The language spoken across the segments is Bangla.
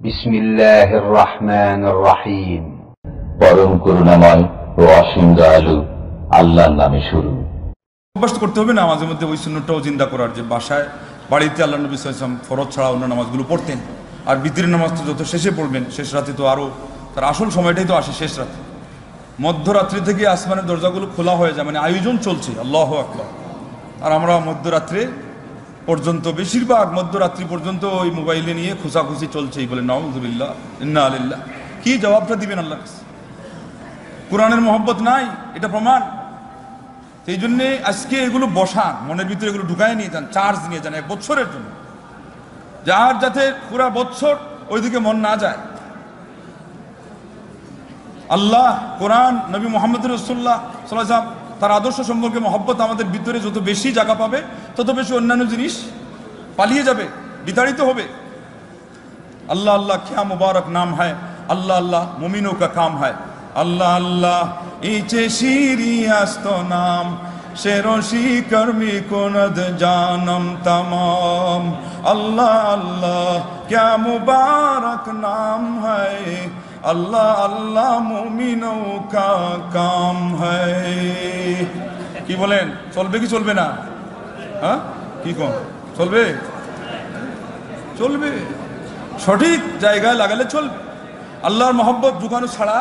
বিসমিল্লাহির রহমানির রহিম। পরম করুণাময় ও অসীম দয়ালু আল্লাহর নামে শুরু। অভ্যাস করতে হবে না মাঝে মধ্যে ওই শূন্যটাও চিন্তা করার যে বাসায় বাড়িতে আল্লাহ নবী সাল্লাম ফরজ ছাড়া অন্য নামাজগুলো পড়তেন। আর বিতির নামাজ তো যত শেষে পড়বেন শেষ রাতে তো আরও তার আসল সময়টাই তো আসে শেষ রাতে। মধ্যরাত্রি থেকে আসমানের দরজাগুলো খোলা হয়ে যায় মানে আয়োজন চলছে আল্লাহ আকবর। আর আমরা মধ্যরাত্রে পর্যন্ত, বেশিরভাগ মধ্যরাত্রি পর্যন্ত ওই মোবাইলে নিয়ে খুশাখুশি চলছেই বলে নওয়াজুবিল্লাহ ইন্না আলিল্লাহ কি জবাবটা দিবেন আল্লাহ কোরআনের মহব্বত নাই, এটা প্রমাণ। সেই জন্যে আজকে এগুলো বসান, মনের ভিতরে এগুলো ঢুকায় নিয়ে যান চার্জ নিয়ে যান, এক বছরের জন্য। যার যাতে পুরা বছর ওইদিকে মন না যায়। আল্লাহ, কোরআন, নবী মোহাম্মদ রসুল্লাহ সাল্লাম তার আদর্শ সম্পর্কে মহব্বত আমাদের ভিতরে যত বেশি জায়গা পাবে, তত বেশি অন্যান্য জিনিস পালিয়ে যাবে, বিতাড়িত হবে। আল্লাহ আল্লাহ, খ্যা মুবারক নাম হ্যায় আল্লাহ আল্লাহ মমিনো কা কাম হ্যায় আল্লাহ আল্লাহ, ইচে সিরিয়াস্ত নাম। শেরশি কর্মী কোন জানম তমাম। আল্লাহ আল্লাহ ক্যা মুবারক নাম হ্যায় अल्लाह अल्लाह मुमिनों का काम है কি বলেন চলবে কি চলবে না হ্যাঁ কি কম চলবে চলবে সঠিক জায়গায় লাগালে চলবে আল্লাহর মহব্বত ঢুকানো ছাড়া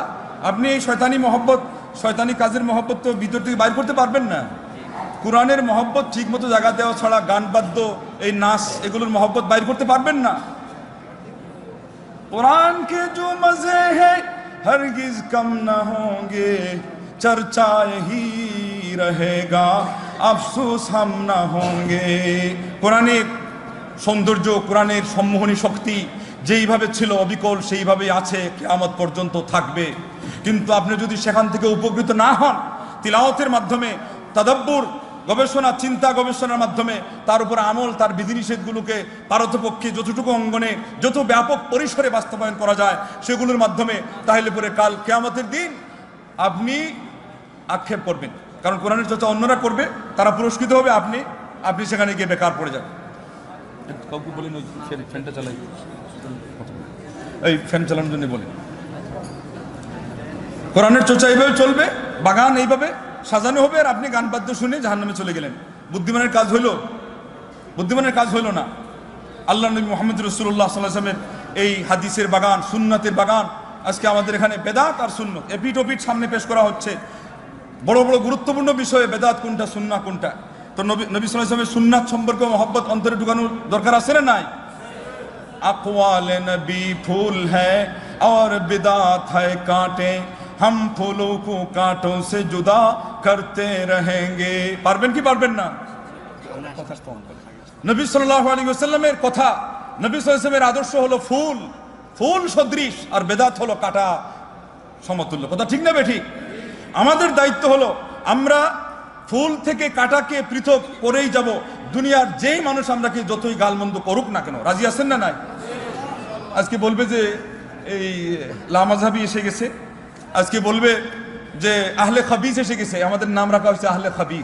আপনি এই শয়তানি মহব্বত শয়তানি কাজের মহব্বত তো ভিতর থেকে বাইর করতে পারবেন না কোরআনের মহব্বত ঠিক মতো জায়গা দেওয়া ছাড়া গান বাদ্য এই নাচ এগুলোর মহব্বত বাইর করতে পারবেন না कुरान के जो मजे हैं हरगिज कम न होंगे चर्चा यही रहेगा अफसोस हम न होंगे কোরআনের সৌন্দর্য কোরআনের সম্মোহনী শক্তি যেইভাবে ছিল অবিকল সেইভাবেই আছে কেয়ামত পর্যন্ত থাকবে কিন্তু আপনি যদি সেখান থেকে উপকৃত না হন তিলাওয়াতের মাধ্যমে তাদাব্বুর গবেষণা চিন্তা গবেষণার মাধ্যমে তার উপর আমল তার বিধিনিষেধগুলোকে পারতপক্ষে যতটুকু অঙ্গনে যত ব্যাপক পরিসরে বাস্তবায়ন করা যায় সেগুলোর মাধ্যমে তাহলে পরে কাল কেয়ামতের দিন আপনি আক্ষেপ করবেন। কারণ কোরআনের চর্চা অন্যরা করবে তারা পুরস্কৃত হবে আপনি আপনি সেখানে গিয়ে বেকার পড়ে যাবেন। কাউকে বলেন ওই ফ্যানটা চালাই। এই ফ্যান চালানোর জন্য বলেন কোরআনের চর্চা এইভাবে চলবে বাগান এইভাবে সাজানো হবে আর আপনি গান বাদ্য শুনে জাহান্নামে চলে গেলেন বুদ্ধিমানের কাজ হইল বুদ্ধিমানের কাজ হইল না আল্লাহ নবী মোহাম্মদ রসুল্লাহ সাল্লামের এই হাদিসের বাগান সুন্নাতের বাগান আজকে আমাদের এখানে বেদাত আর সুন্নত এপিট ওপিট সামনে পেশ করা হচ্ছে বড় বড় গুরুত্বপূর্ণ বিষয়ে বেদাত কোনটা সুন্না কোনটা তো নবী নবী সাল্লামের সুন্নাত সম্পর্কে মহব্বত অন্তরে ঢুকানোর দরকার আছে না নাই अकवाल नबी फूल है और बिदात है कांटे हम फूलों को कांटों से जुदा করতে রহেঙ্গে পারবেন কি পারবেন না? নবী সাল্লাহ আলী কথা, নবী সাল্লামের আদর্শ হলো ফুল। ফুল সদৃশ আর বেদাত হলো কাটা সমতুল্য। কথা ঠিক না বেঠিক? আমাদের দায়িত্ব হলো, আমরা ফুল থেকে কাটাকে পৃথক করেই যাব। দুনিয়ার যেই মানুষ আমরা কি যতই গালমন্দ করুক না কেন, রাজি আছেন না নাই? আজকে বলবে যে, এই লামাঝাবি এসে গেছে। আজকে বলবে যে আহলে খাবিজ এসে গেছে, আমাদের নাম রাখা হয়েছে আহলে খাবিজ।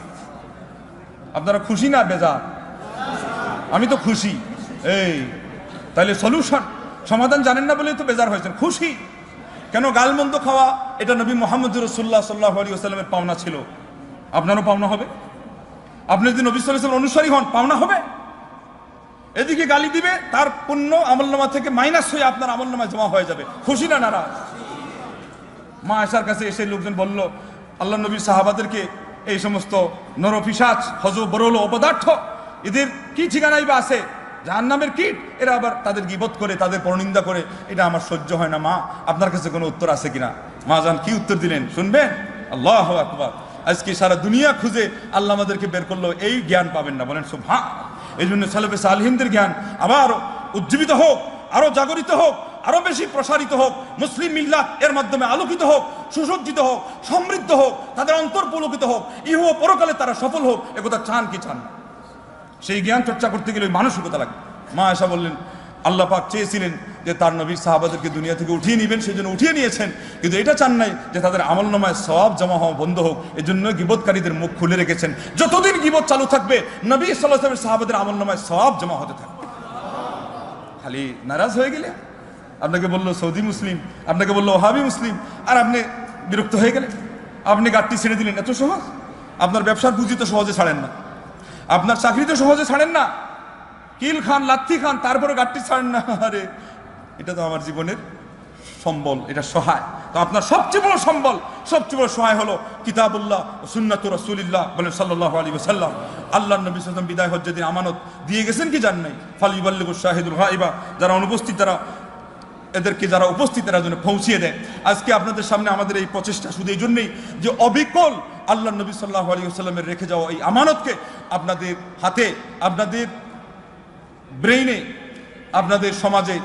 আপনারা খুশি না বেজা আমি তো খুশি। এই, তাহলে সলিউশন সমাধান জানেন না বলেই তো বেজার হয়েছেন। খুশি। কেন গালমন্দ খাওয়া? এটা নবী মোহাম্মদ রসুল্লাহ সাল্লাহ আলী আসাল্লামের পাওনা ছিল। আপনারও পাওনা হবে। আপনি যদি নবী সাল্লাহ অনুসারী হন, পাওনা হবে। এদিকে গালি দিবে, তার পুণ্য আমলনামা থেকে মাইনাস হয়ে আপনার আমলনামায় জমা হয়ে যাবে। খুশি না, নারাজ? মা আয়সার কাছে এসে লোকজন বলল, আল্লাহ নবী সাহাবাদেরকে এই সমস্ত নরপিসাচ হজ বরল অপদার্থ, এদের কি ঠিকানাই বা আছে? যার নামের কীট, এরা আবার তাদের গিবত করে, তাদের পরনিন্দা করে, এটা আমার সহ্য হয় না, মা। আপনার কাছে কোনো উত্তর আছে কিনা? মা জান, কি উত্তর দিলেন? শুনবেন? আল্লাহ আকবার। আজকে সারা দুনিয়া খুঁজে আল্লাহ আমাদেরকে বের করল, এই জ্ঞান পাবেন না। বলেন সব হ্যাঁ এই জন্য সালেফে সালহিনদের জ্ঞান আবার উজ্জীবিত হোক আরও জাগরিত হোক আরও বেশি প্রসারিত হোক, মুসলিম মিল্লাত এর মাধ্যমে আলোকিত হোক, সুসজ্জিত হোক, সমৃদ্ধ হোক, তাদের অন্তর পুলকিত হোক, ইহ পরকালে তারা সফল হোক, একথা চান কি চান সেই জ্ঞান চর্চা করতে গেলে মানসিকতা লাগে। মা এসা বললেন, আল্লাহ পাক চেয়েছিলেন যে তার নবীর সাহাবাদেরকে দুনিয়া থেকে উঠিয়ে নেবেন সেই জন্য উঠিয়ে নিয়েছেন। কিন্তু এটা চান নাই যে তাদের আমল নামায় সব জমা হওয়া বন্ধ হোক। এই জন্য গিবতকারীদের মুখ খুলে রেখেছেন। যতদিন গিবত চালু থাকবে, নবী সাল্লাহ সাহাবাদের আমল নামায় সব জমা হতে থাকবে। খালি নারাজ হয়ে গেলে? আপনাকে বলল সৌদি মুসলিম, আপনাকে বলল ওহাবি মুসলিম, আর আপনি বিরক্ত হয়ে গেলেন। আপনি গাড়টি ছেড়ে দিলেন, এত সহজ? আপনার ব্যবসার পুঁজি তো সহজে ছাড়েন না। আপনার চাকরি তো সহজে ছাড়েন না। কিল খান লাথি খান, তারপরে গাড়টি ছাড়েন না। আরে, এটা তো আমার জীবনের সম্বল, এটা সহায়। তো আপনার সবচেয়ে বড় সম্বল, সবচেয়ে বড় সহায় হলো কিতাবুল্লাহ সুন্নাত রসুলিল্লাহ বলেন সাল্লাহ আলী সাল্লাম আল্লাহ নবী সাল্লাম বিদায় হজ্জের দিন আমানত। দিয়ে গেছেন কি জান নাই? ফালিবাল্লিবুর শাহিদুল হাইবা যারা অনুপস্থিত, তারা এদেরকে যারা উপস্থিত তারা যেন পৌঁছিয়ে দেয়। আজকে আপনাদের সামনে আমাদের এই প্রচেষ্টা শুধু এই জন্যেই যে অবিকল আল্লাহ নবী সাল্লাহ আলী সাল্লামের রেখে যাওয়া এই আমানতকে আপনাদের হাতে, আপনাদের ব্রেইনে, আপনাদের সমাজে,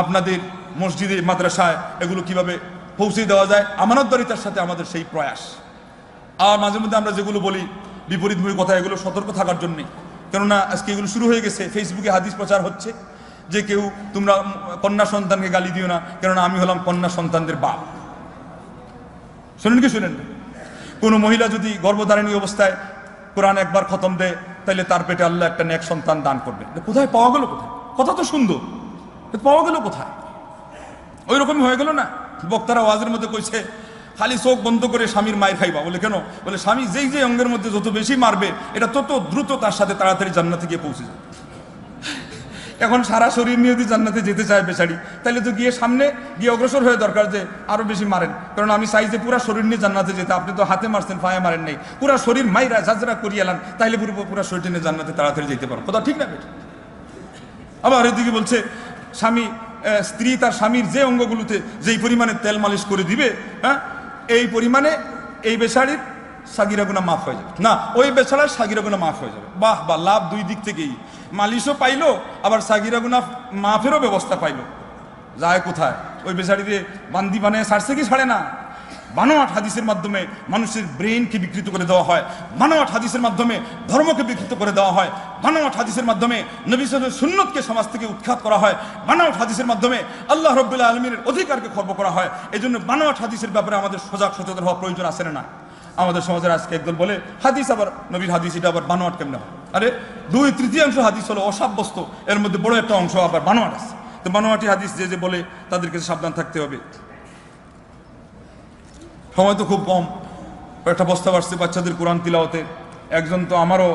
আপনাদের মসজিদে, মাদ্রাসায় এগুলো কীভাবে পৌঁছে দেওয়া যায়, আমানতদারিতার সাথে আমাদের সেই প্রয়াস। আর মাঝে মধ্যে আমরা যেগুলো বলি বিপরীতমুখী কথা, এগুলো সতর্ক থাকার জন্যে। কেননা আজকে এগুলো শুরু হয়ে গেছে, ফেসবুকে হাদিস প্রচার হচ্ছে। যে কেউ তোমরা কন্যা সন্তানকে গালি দিও না, কেননা আমি হলাম কন্যা সন্তানদের বাপ। শুনেন কি শুনেন? কোনো মহিলা যদি গর্ভধারিণী অবস্থায় কোরআন একবার খতম দেয় তাহলে তার পেটে আল্লাহ একটা নেক সন্তান দান করবে। কোথায়? পাওয়া গেল কোথায়? কথা তো সুন্দর। পাওয়া গেল কোথায়? ওই রকমই হয়ে গেল না? বক্তারা ওয়াজের মধ্যে কইছে, খালি চোখ বন্ধ করে স্বামীর মায়ের খাইবা। বলে কেন? বলে, স্বামী যেই যে অঙ্গের মধ্যে যত বেশি মারবে, এটা তত দ্রুত তার সাথে তাড়াতাড়ি জান্নাতে গিয়ে পৌঁছে যাবে। এখন সারা শরীর নিয়ে যদি জান্নাতে যেতে চায় বেচারি তাহলে তো গিয়ে সামনে গিয়ে অগ্রসর হয়ে দরকার যে আরও বেশি মারেন। কারণ আমি চাই যে পুরা শরীর নিয়ে জান্নাতে যেতে। আপনি তো হাতে মারছেন, পায়ে মারেন নাই। পুরা শরীর মাইরা ঝাঁঝরা করিয়ে এলাম তাহলে পুরো পুরা শরীর নিয়ে জান্নাতে তাড়াতাড়ি যেতে পারো। কথা ঠিক না আবার এদিকে বলছে, স্বামী স্ত্রী তার স্বামীর যে অঙ্গগুলোতে যেই পরিমাণে তেল মালিশ করে দিবে হ্যাঁ এই পরিমাণে এই বেচারির সাগিরা মাফ হয়ে যাবে। না, ওই বেচারার সাগিরা মাফ হয়ে যাবে। বাহ বা লাভ দুই দিক থেকেই। মালিশও পাইলো, আবার সাগিরা গুনা মাফেরও ব্যবস্থা পাইলো। যায় কোথায়? ওই বেচারিতে বান্দি বানিয়ে ছাড়ছে কি ছাড়ে না? বানোয়াট হাদিসের মাধ্যমে মানুষের ব্রেনকে বিকৃত করে দেওয়া হয়। বানোয়াট হাদিসের মাধ্যমে ধর্মকে বিকৃত করে দেওয়া হয়। বানোয়াট হাদিসের মাধ্যমে নবী সাল্লাল্লাহু সুন্নতকে সমাজ থেকে উৎখাত করা হয়। বানোয়াট হাদিসের মাধ্যমে আল্লাহ রব্বুল্লাহ আলমীর অধিকারকে খর্ব করা হয়। এই জন্য বানোয়াট হাদিসের ব্যাপারে আমাদের সজাগ সচেতন হওয়া প্রয়োজন না না আমাদের সমাজের আজকে একদল বলে, হাদিস আবার, নবীর হাদিস এটা আবার বানোয়াট কেমনে হয়? আরে, দুই তৃতীয়াংশ হাদিস হলো অসাব্যস্ত, এর মধ্যে বড় একটা অংশ আবার বানোয়াট আছে। তো বানোয়াটি হাদিস যে যে বলে তাদেরকে সাবধান থাকতে হবে। সময় তো খুব কম। একটা বস্তা বাড়ছে বাচ্চাদের কোরআন তিলাওতে একজন তো আমারও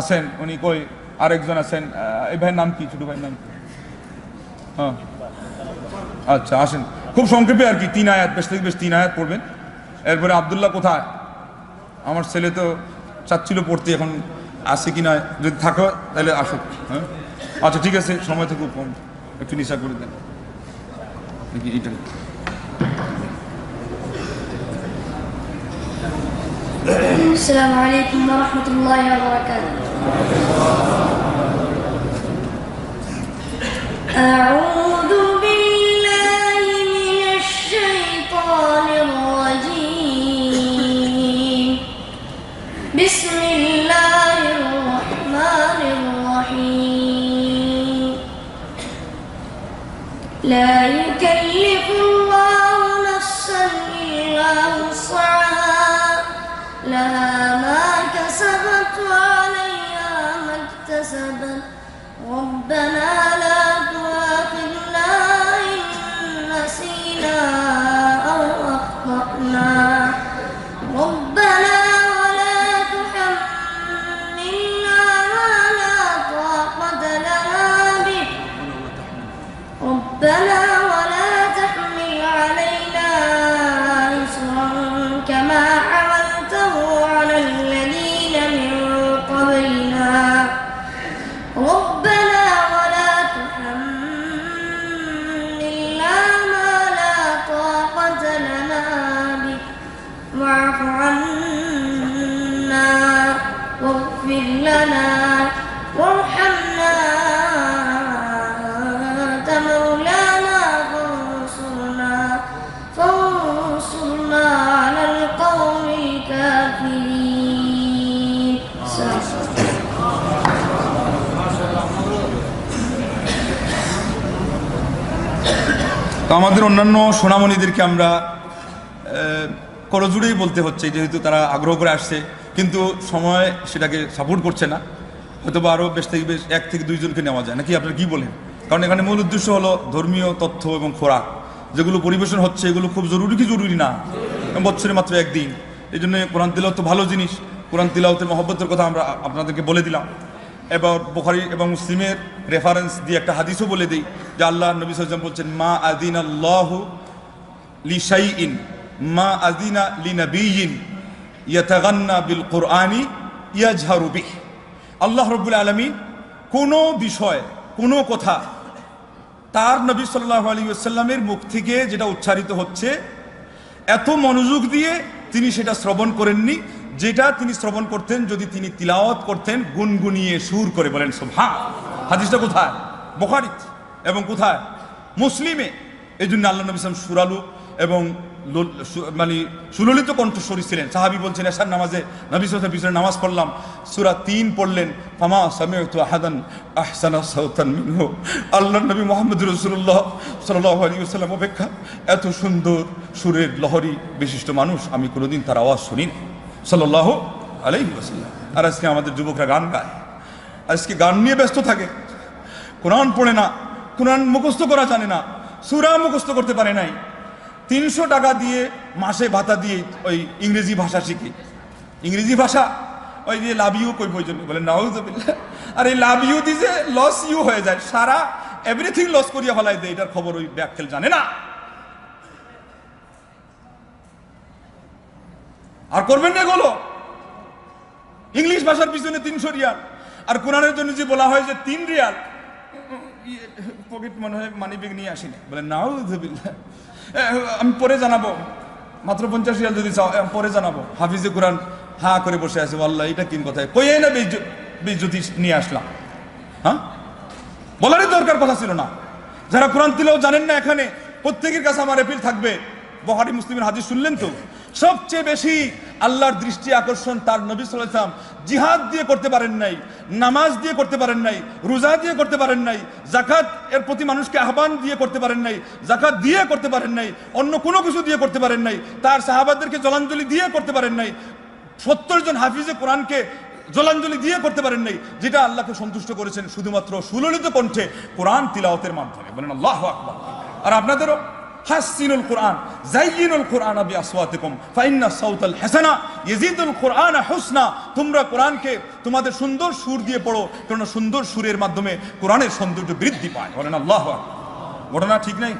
আছেন, উনি কই, আরেকজন আছেন এই ভাইয়ের নাম কি? ছোট ভাইয়ের নাম কি? হ্যাঁ। আচ্ছা আসেন। খুব সংক্ষেপে আর কি, তিন আয়াত, বেশ থেকে বেশ তিন আয়াত পড়বেন। এরপরে আবদুল্লাহ কোথায় আমার ছেলে তো চাচ্ছিল পড়তে এখন আসে কি না যদি থাকো তাহলে আসুক হ্যাঁ আচ্ছা ঠিক আছে সময় তো খুব কম একটু নিশা করে দেন দেখি এইটা السلام عليكم ورحمة الله وبركاته أعوذ ما كسبت وعليها ما اكتسبت. ربنا لا তো আমাদের অন্যান্য সোনামণিদেরকে আমরা করজুড়েই বলতে হচ্ছে, যেহেতু তারা আগ্রহ করে আসছে। কিন্তু সময় সেটাকে সাপোর্ট করছে না। হয়তো বা আরও বেশ থেকে বেশ এক থেকে দুইজনকে নেওয়া যায়। নাকি আপনারা কি বলেন? কারণ এখানে মূল উদ্দেশ্য হলো ধর্মীয় তথ্য এবং খোরাক। যেগুলো পরিবেশন হচ্ছে, এগুলো খুব জরুরি কি জরুরি না? বছরে মাত্র একদিন। এই জন্য কোরআন তিলাওয়াত তো ভালো জিনিস। কোরআন তিলাওয়াতের মহব্বতের কথা আমরা আপনাদেরকে বলে দিলাম। এবার বুখারি এবং মুসলিমের রেফারেন্স দিয়ে একটা হাদিসও বলে দিই, যে আল্লাহ নবী সাল্লাম বলছেন, মা আদিন আল্লাহ লি শাইইন মা আদিনা লি নাবিয়িন ইয়াতাগান্না বিল কোরআনি ইয়াজহারু বিহ। আল্লাহ রব্বুল আলামিন কোনো বিষয়, কোনো কথা তার নবী সাল্লাহ আলী আসাল্লামের মুখ থেকে যেটা উচ্চারিত হচ্ছে, এত মনোযোগ দিয়ে তিনি সেটা শ্রবণ করেননি যেটা তিনি শ্রবণ করতেন, যদি তিনি তিলাওয়াত করতেন, গুনগুনিয়ে সুর করে বলেন সোভা হাদিসটা কোথায়? বোখারিত এবং কোথায়? মুসলিমে। এই জন্য আল্লাহ নবী ইসলাম সুরালু এবং মানে সুললিত কণ্ঠস্বরী ছিলেন। সাহাবি বলছেন এসার নামাজে নবী সাল্লামের পিছনে নামাজ পড়লাম। সুরা তিন পড়লেন, ফামা সামিউতু আহাদান আহসানা সাউতান মিনহু। আল্লাহ নবী মোহাম্মদ রসুল্লাহ সাল্লাল্লাহু আলাইহি ওয়াসাল্লাম অপেক্ষা, এত সুন্দর সুরের লহরী বিশিষ্ট মানুষ, আমি কোনোদিন তার আওয়াজ শুনি সাল্লাল্লাহু আলাইহি ওয়াসাল্লাম। আর আজকে আমাদের যুবকরা গান গায়। আজকে গান নিয়ে ব্যস্ত থাকে। কোরআন পড়ে না, কোরআন মুখস্থ করা জানে না, সুরা মুখস্থ করতে পারে নাই। তিনশো টাকা দিয়ে মাসে ভাতা দিয়ে ওই ইংরেজি ভাষা শিখে। ইংরেজি ভাষা, ওই যে লাভ ইউ কই প্রয়োজন বলে নাউজুবিল্লাহ। আর এই লাভ ইউ দিছে লস ইউ হয়ে যায়। সারা এভরিথিং লস করিয়া ফেলাই দেয়। এটার খবর ওই ব্যাকখেল জানে না। আর করবেন না এগুলো? ইংলিশ ভাষার পিছনে তিনশো রিয়াল। আর কোরআনের জন্য যে বলা হয় যে তিন রিয়াল পকেট মনে হয় মানি ব্যাগ নিয়ে আসিনি। বলে নাও আমি পরে জানাব। মাত্র পঞ্চাশ রিয়াল যদি চাও পরে জানাব। হাফিজে কোরআন হা করে বসে আছে আল্লাহ এটা কিন কথায় কই না বেজ্যোতি নিয়ে আসলাম। হ্যাঁ? বলারই দরকার কথা ছিল না। যারা কোরআন তিলেও জানেন না এখানে, প্রত্যেকের কাছে আমার এপিল থাকবে। বহারি মুসলিমের হাদিস শুনলেন তো? সবচেয়ে বেশি আল্লাহর দৃষ্টি আকর্ষণ তার নবী সাল্লাম জিহাদ দিয়ে করতে পারেন নাই, নামাজ দিয়ে করতে পারেন নাই, রোজা দিয়ে করতে পারেন নাই জাকাত এর প্রতি মানুষকে আহ্বান দিয়ে করতে পারেন নাই জাকাত দিয়ে করতে পারেন নাই, অন্য কোনো কিছু দিয়ে করতে পারেন নাই, তার সাহাবাদেরকে জলাঞ্জলি দিয়ে করতে পারেন নাই, সত্তর জন হাফিজে কোরআনকে জলাঞ্জলি দিয়ে করতে পারেন নাই, যেটা আল্লাহকে সন্তুষ্ট করেছেন শুধুমাত্র সুললিত কণ্ঠে কোরআন তিলাওতের মাধ্যমে। বলেন আল্লাহ আকবার। আর আপনাদেরও? হাসিনুল কোরআন জাইয়িনুল কোরআন আবি আসওয়াতিকুম, ফাইন্না সাউতাল হাসানা, ইয়াজিদুল কোরআন হুসনা। তোমরা কোরআনকে তোমাদের সুন্দর সুর দিয়ে পড়ো কারণ সুন্দর সুরের মাধ্যমে কোরআনের সৌন্দর্য বৃদ্ধি পায়। বলেন আল্লাহ ঘটনা ঠিক নেই?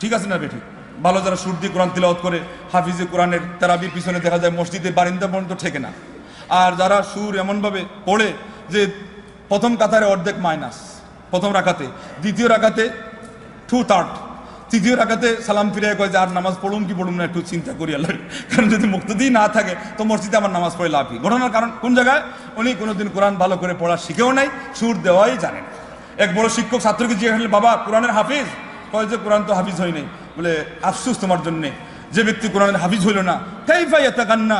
ঠিক আছে না বেঠি? ভালো যারা সুর দিয়ে কোরআন তিলাওয়াত করে, হাফিজে কোরআনের তেরাবির পিছনে দেখা যায় মসজিদের বারিন্দা পর্যন্ত ঠেকে না। আর যারা সুর এমনভাবে পড়ে যে প্রথম কাতারে অর্ধেক মাইনাস, প্রথম রাখাতে, দ্বিতীয় রাখাতে টু থার্ড তৃতীয় রাখাতে সালাম ফিরে কয় যে আর নামাজ পড়ুম কি পড়ুম না একটু চিন্তা করি আল্লাহ কারণ যদি মুক্তদি না থাকে তো মসজিদে আমার নামাজ পড়ে লাভ ঘটনার কারণ কোন জায়গায়? উনি কোনোদিন কোরআন ভালো করে পড়া শিখেও নাই সুর দেওয়াই জানেন এক বড় শিক্ষক ছাত্রকে জিজ্ঞাসা করলেন, বাবা কোরআনের হাফিজ? কয় যে কোরআন তো হাফিজ হয় নাই। বলে আফসুস তোমার জন্যে যে ব্যক্তি কোরআনের হাফিজ হইল না। কাইফা ইয়াতাগান্না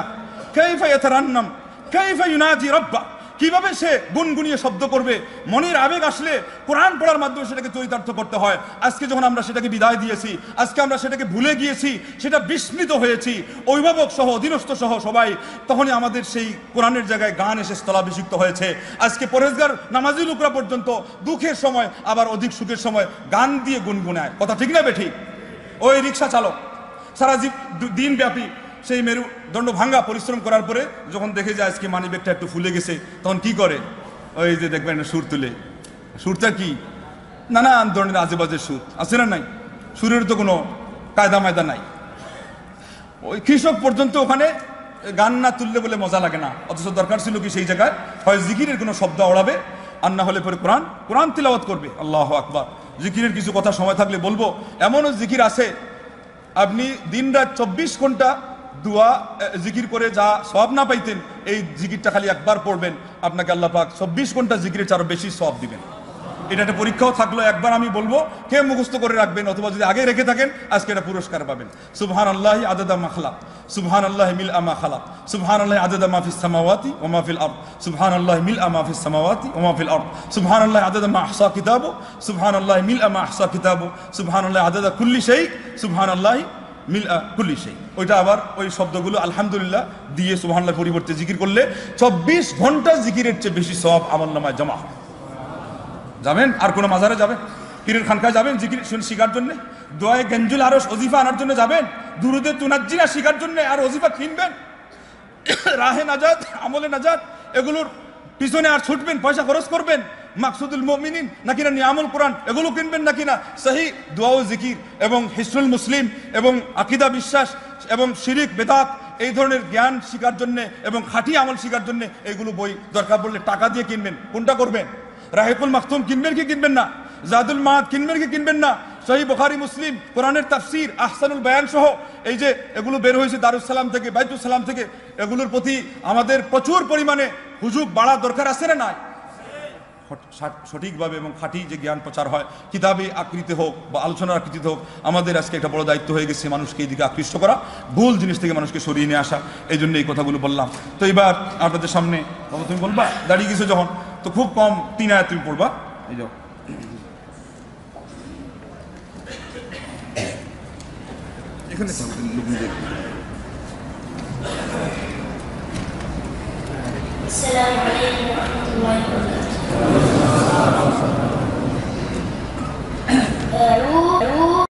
কাইফা ইয়াতারান্নাম? কাইফা ইউনাজি রব্বা? কীভাবে সে গুনগুনিয়ে শব্দ করবে? মনের আবেগ আসলে কোরআন পড়ার মাধ্যমে সেটাকে চরিতার্থ করতে হয়। আজকে যখন আমরা সেটাকে বিদায় দিয়েছি, আজকে আমরা সেটাকে ভুলে গিয়েছি, সেটা বিস্মৃত হয়েছি, অভিভাবক সহ, অধীনস্থ সহ সবাই, তখনই আমাদের সেই কোরআনের জায়গায় গান এসে স্থলাভিষিক্ত হয়েছে। আজকে পরেশগার নামাজি লোকরা পর্যন্ত দুঃখের সময়, আবার অধিক সুখের সময় গান দিয়ে গুনগুনায়। কথা ঠিক না বেঠি ওই রিক্সা চালক, সারা জীব দু- দিনব্যাপী সেই মেরুদণ্ড ভাঙ্গা পরিশ্রম করার পরে যখন দেখে যে আজকে মানি একটু ফুলে গেছে, তখন কি করে? ওই যে দেখবেন সুর তুলে। সুরটা কি? নানান ধরনের আজে বাজে সুর। আছে না নাই? সুরের তো কোনো কায়দা মায়দা নাই। ওই কৃষক পর্যন্ত ওখানে গান না তুললে বলে মজা লাগে না। অথচ দরকার ছিল কি সেই জায়গায় হয় জিকিরের কোনো শব্দ ওড়াবে, আর না হলে পরে কোরআন কোরআন তিলাওয়াত করবে। আল্লাহ আকবার। জিকিরের কিছু কথা সময় থাকলে বলব, এমনও জিকির আছে, আপনি দিনরাত চব্বিশ ঘণ্টা দোয়া জিকির করে যা সব না পাইতেন, এই জিকিরটা খালি একবার পড়বেন। আপনাকে আল্লাহ পাক চব্বিশ ঘণ্টা জিকিরের চারো বেশি সব দিবেন। এটা একটা পরীক্ষাও থাকল, একবার আমি বলব, কে মুখস্থ করে রাখবেন অথবা যদি আগে রেখে থাকেন, আজকে এটা পুরস্কার পাবেন। সুবহান আল্লাহ আদাদা মাখলাক সুবহান আল্লাহ মিল আমা খালাক সুবহান আল্লাহ আদাদা মাফিস সামাওয়াতি ও মাহফিল আরদ সুবহান আল্লাহ মিল আমা ফিস সামাওয়াতি ও মাহফিল আরদ সুবহান আল্লাহ আদাদা মা আহসা কিতাবু সুবহান আল্লাহ মিল আমা আহসা কিতাবু সুবহান আল্লাহ আদাদা কুল্লি সেই সুবহান আল্লাহ মিল কুল্লি সেই। ওইটা আবার ওই শব্দগুলো আলহামদুলিল্লাহ দিয়ে সুবহানাল্লাহ পরিবর্তে জিকির করলে চব্বিশ ঘণ্টা জিকিরের চেয়ে বেশি সব আমল নামায় জমা যাবেন? আর কোনো মাজারে যাবেন? পীরের খানকায় যাবেন জিকির শিকার জন্য? দোয়ায় গেঞ্জুল আরও অজিফা আনার জন্য যাবেন? দুরুদে তুনাজ্জিনা শিকার জন্য আর অজিফা কিনবেন? রাহে নাজাদ আমলে নাজাদ এগুলোর পিছনে আর ছুটবেন, পয়সা খরচ করবেন। মাকসুদুল মমিনিন নাকি না নিয়ামুল কোরআন? এগুলো কিনবেন নাকি না? সাহি দোয়াও জিকির এবং হিসরুল মুসলিম এবং আকিদা বিশ্বাস এবং শিরিক, বেদাত, এই ধরনের জ্ঞান শিকার জন্য এবং খাঁটি আমল শিকার জন্য এইগুলো বই দরকার পড়লে টাকা দিয়ে কিনবেন। কোনটা করবেন? রাহেকুল মাকতুম কিনবেন কি কিনবেন না? জাদুল মাহাদ কিনবেন কি কিনবেন না? সহি বুখারী, মুসলিম, কোরআনের তাফসির, আহসানুল বায়ান সহ এই যে এগুলো বের হয়েছে দারুস সালাম থেকে বাইতুল সালাম থেকে, এগুলোর প্রতি আমাদের প্রচুর পরিমাণে হুজুগ বাড়া দরকার আছে না নাই? সঠিকভাবে এবং খাঁটি যে জ্ঞান প্রচার হয় কিতাবে আকৃতি হোক বা আলোচনার আকৃতিতে হোক আমাদের আজকে একটা বড় দায়িত্ব হয়ে গেছে মানুষকে এইদিকে আকৃষ্ট করা ভুল জিনিস থেকে মানুষকে সরিয়ে নিয়ে আসা এই জন্য এই কথাগুলো বললাম তো এবার আপনাদের সামনে বাবা তুমি বলবা দাঁড়িয়ে গেছো যখন তো খুব কম তিন আয়াত তুমি পড়বা এই যাও এখানে থাকো, লুকিয়ে দেখো। السلام عليكم ورحمة الله وبركاته Salud.